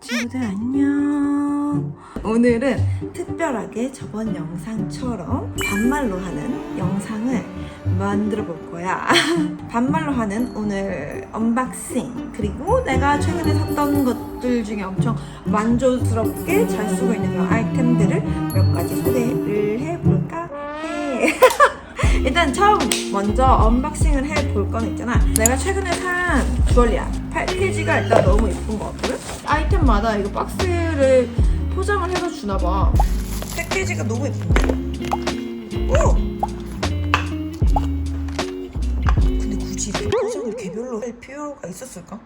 친구들 안녕. 오늘은 특별하게 저번 영상처럼 반말로 하는 영상을 만들어 볼 거야. 반말로 하는 오늘 언박싱 그리고 내가 최근에 샀던 것들 중에 엄청 만족스럽게 잘 쓰고 있는 아이템들을 몇 가지 일단 처음 먼저 언박싱을 해볼 건 있잖아. 내가 최근에 산 주얼리야. 패키지가 일단 너무 예쁜 것 같거든? 아이템마다 이거 박스를 포장을 해서 주나 봐. 패키지가 너무 예쁜데? 오! 근데 굳이 이렇게 포장을 개별로 할 필요가 있었을까?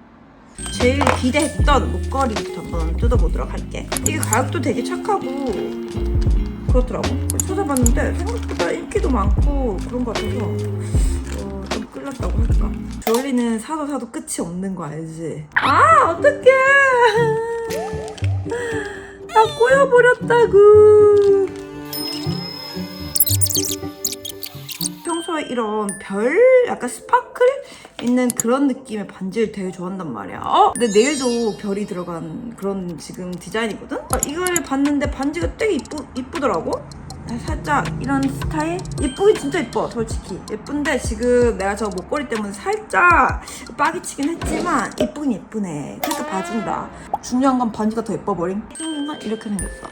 제일 기대했던 목걸이부터 한번 뜯어보도록 할게. 이게 가격도 되게 착하고 그렇더라고. 찾아봤는데 생각보다 인기도 많고 그런 것 같아서 어, 좀 끌렸다고 할까. 주얼리는 사도 사도 끝이 없는 거 알지? 아 어떡해. 다 꼬여버렸다고. 평소에 이런 별 약간 스파클 있는 그런 느낌의 반지를 되게 좋아한단 말이야. 어? 근데 네일도 별이 들어간 그런 지금 디자인이거든? 어, 이걸 봤는데 반지가 되게 이쁘, 이쁘더라고? 살짝 이런 스타일? 예쁘긴 진짜 예뻐 솔직히 예쁜데 지금 내가 저 목걸이 때문에 살짝 빡이 치긴 했지만 예쁘긴 예쁘네 그러니까 봐준다 중요한 건 반지가 더 예뻐버림 생긴 건 이렇게 생겼어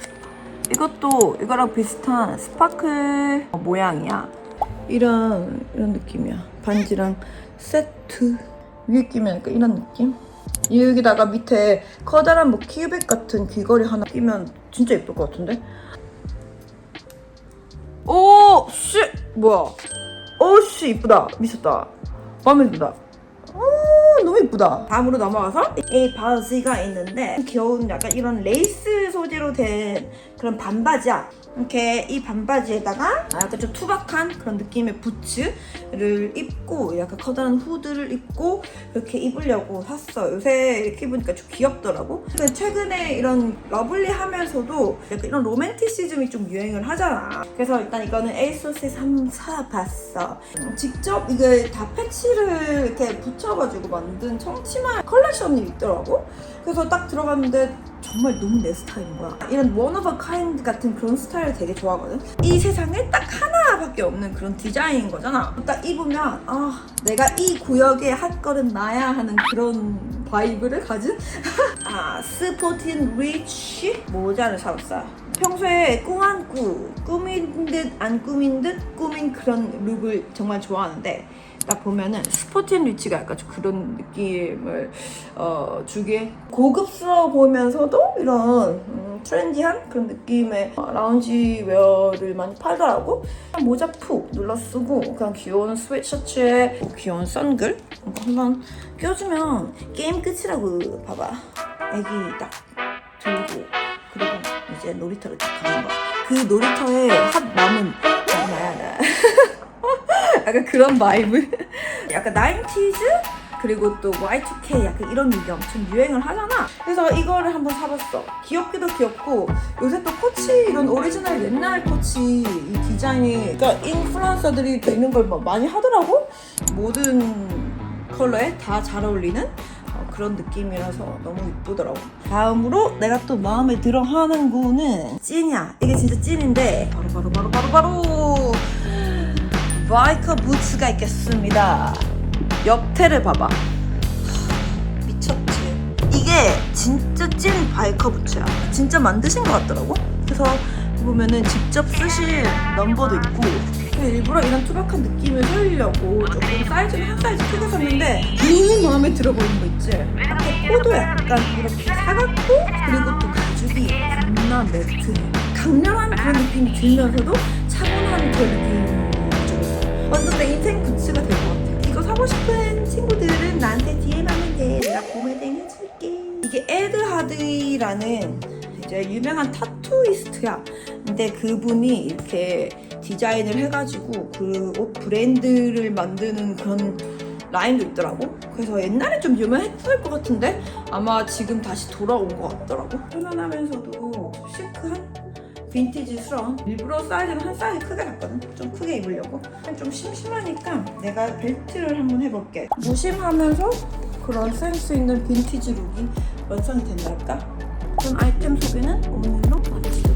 이것도 이거랑 비슷한 스파클 모양이야 이런 이런 느낌이야. 반지랑 세트 위에 끼면 이런 느낌. 여기다가 밑에 커다란 뭐 키우백 같은 귀걸이 하나 끼면 진짜 예쁠 것 같은데. 오, 씨, 뭐야? 오, 씨, 이쁘다. 미쳤다. 마음에 든다. 오, 너무 이쁘다. 다음으로 넘어가서 이 바지가 있는데 귀여운 약간 이런 레이스 소재로 된 그런 반바지야. 이렇게 이 반바지에다가 약간 좀 투박한 그런 느낌의 부츠를 입고 약간 커다란 후드를 입고 이렇게 입으려고 샀어. 요새 이렇게 입으니까 좀 귀엽더라고. 근데 최근에 이런 러블리하면서도 약간 이런 로맨티시즘이 좀 유행을 하잖아. 그래서 일단 이거는 에이소스에서 한번 사봤어. 직접 이걸 다 패치를 이렇게 붙여가지고 만든 청치마 컬렉션이 있더라고. 그래서 딱 들어갔는데 정말 너무 내 스타일인 거야. 이런 원 오브 카인드 같은 그런 스타일 을 되게 좋아하거든. 이 세상에 딱 하나밖에 없는 그런 디자인인 거잖아. 딱 입으면 아 내가 이 구역의 핫걸은 나야 하는 그런 바이브를 가진 아 스포틴 리치 모자를 사봤어요. 평소에 꽁안꾸 꾸민 듯 안 꾸민 듯 꾸민 그런 룩을 정말 좋아하는데 딱 보면은 스포틴 리치가 약간 좀 그런 느낌을 어, 주게 고급스러워 보이면서도 이런 음, 트렌디한 그런 느낌의 어, 라운지 웨어를 많이 팔더라고. 모자 푹 눌러 쓰고 그냥 귀여운 스웨트셔츠에 귀여운 선글 한번 껴주면 게임 끝이라고 봐봐. 애기 딱 들고 그리고 이제 놀이터를 딱 가는 거야 그 놀이터에 핫 남은 나야 나 약간 그런 바이브. 약간 90s 그리고 또 Y2K 약간 이런 게 엄청 유행을 하잖아. 그래서 이거를 한번 사봤어. 귀엽기도 귀엽고 요새 또 코치 이런 오리지널 옛날 코치 이 디자인이 그러니까 인플루언서들이 되는 걸뭐 많이 하더라고? 모든 컬러에 다 잘 어울리는 어, 그런 느낌이라서 너무 이쁘더라고. 다음으로 내가 또 마음에 들어 하는 거는 찐이야. 이게 진짜 찐인데 바로 바로 바로 바로 바로 바이커 부츠가 있겠습니다. 옆태를 봐봐. 하, 미쳤지. 이게 진짜 찐 바이커 부츠야. 진짜 만드신 것 같더라고. 그래서 보면은 직접 쓰실 넘버도 있고 일부러 이런 투박한 느낌을 살리려고 조금 사이즈는 한 사이즈 크게 샀는데 너무 마음에 들어 보이는 거 있지? 앞에 코도 약간 이렇게 사각코 그리고 또 가죽이 겁나 매트해 강렬한 그런 느낌이 들면서도 차분한 그런 느낌이 좀 완전 내 인생 부츠가 될 것 같아. 이거 사고 싶은 친구들은 나한테 DM 하면 돼. 내가 구매된 해줄게. 이게 에드하드라는 이제 유명한 타투이스트야. 근데 그분이 이렇게 디자인을 해가지고 그 옷 브랜드를 만드는 그런 라인도 있더라고. 그래서 옛날에 좀 유명했을 것 같은데 아마 지금 다시 돌아온 것 같더라고. 편안하면서도 시크한 빈티지스러운 일부러 사이즈는 한 사이즈 크게 샀거든. 좀 크게 입으려고. 좀 심심하니까 내가 벨트를 한번 해볼게. 무심하면서 그런 센스 있는 빈티지 룩이 완성이 된달까? 그런 아이템 소개는 오늘로 친구들아